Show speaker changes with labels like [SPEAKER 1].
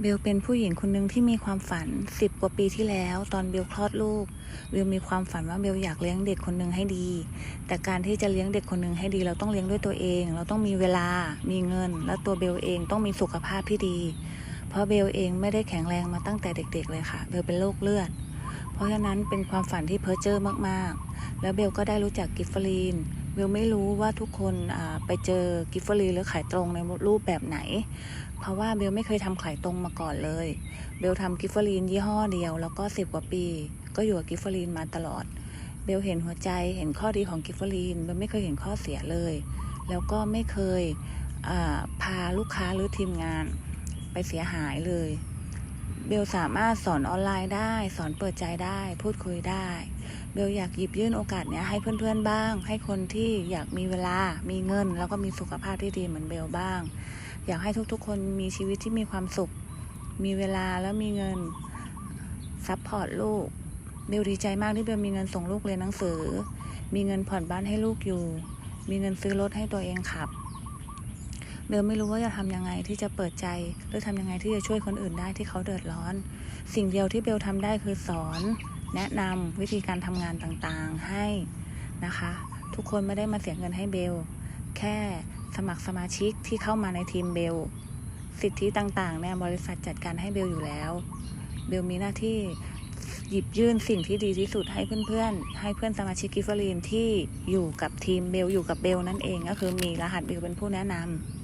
[SPEAKER 1] เบลเป็นผู้หญิงคนหนึ่งที่มีความฝันสิบกว่าปีที่แล้ว ตอนเบลคลอดลูกเบลมีความฝันว่าเบลอยากเลี้ยงเด็กคนหนึ่งให้ดี แต่การที่จะเลี้ยงเด็กคนหนึ่งให้ดี เราต้องเลี้ยงด้วยตัวเอง เราต้องมีเวลา มีเงิน และตัวเบลเองต้องมีสุขภาพที่ดี เพราะเบลเองไม่ได้แข็งแรงมาตั้งแต่เด็ก ๆ เลยค่ะ เบลเป็นโรคเลือด เพราะฉะนั้นเป็นความฝันที่เพ้อเจ้อมากๆ แล้วเบลก็ได้รู้จักกิฟฟอรีน เบลไม่รู้ว่าทุกคนไปเจอกิฟเฟอรีหรือขายตรงในรูปแบบไหน เพราะว่าเบลไม่เคยทำขายตรงมาก่อนเลย เบลทำกิฟเฟอรีนยี่ห้อเดียว แล้วก็สิบกว่าปี ก็อยู่กับกิฟเฟอรีนมาตลอด เบลเห็นหัวใจเห็นข้อดีของกิฟเฟอรีนเบลไม่เคยเห็นข้อเสียเลย แล้วก็ไม่เคยพาลูกค้าหรือทีมงานไปเสียหายเลย เบลสามารถสอนออนไลน์ได้ สอนเปิดใจได้ พูดคุยได้ เบลอยากหยิบยื่นโอกาสเนี้ยให้เพื่อนๆบ้าง ให้คนที่อยากมีเวลา มีเงิน แล้วก็มีสุขภาพที่ดีเหมือนเบลบ้าง อยากให้ทุกๆ คนมีชีวิตที่มีความสุข มีเวลาแล้วมีเงินซัพพอร์ตลูก เบลดีใจมากที่เบลมีเงินส่งลูกเรียนหนังสือ มีเงินผ่อนบ้านให้ลูกอยู่ มีเงินซื้อรถให้ตัวเองขับ เบลไม่รู้ว่าจะทำยังไงที่จะเปิดใจ หรือทำยังไงที่จะช่วยคนอื่นได้ที่เขาเดือดร้อน สิ่งเดียวที่เบลทำได้คือสอน แนะนำวิธีการทำงานต่างๆให้นะคะ ทุกคนไม่ได้มาเสียเงินให้เบล แค่สมัครสมาชิกที่เข้ามาในทีมเบล สิทธิต่างๆเนี่ยบริษัทจัดการให้เบลอยู่แล้ว เบลมีหน้าที่หยิบยื่นสิ่งที่ดีที่สุดให้เพื่อนๆ ให้เพื่อนสมาชิกกิฟเฟอรีนที่อยู่กับทีมเบลอยู่กับเบลนั่นเองก็คือมีรหัสเบลเป็นผู้แนะนำ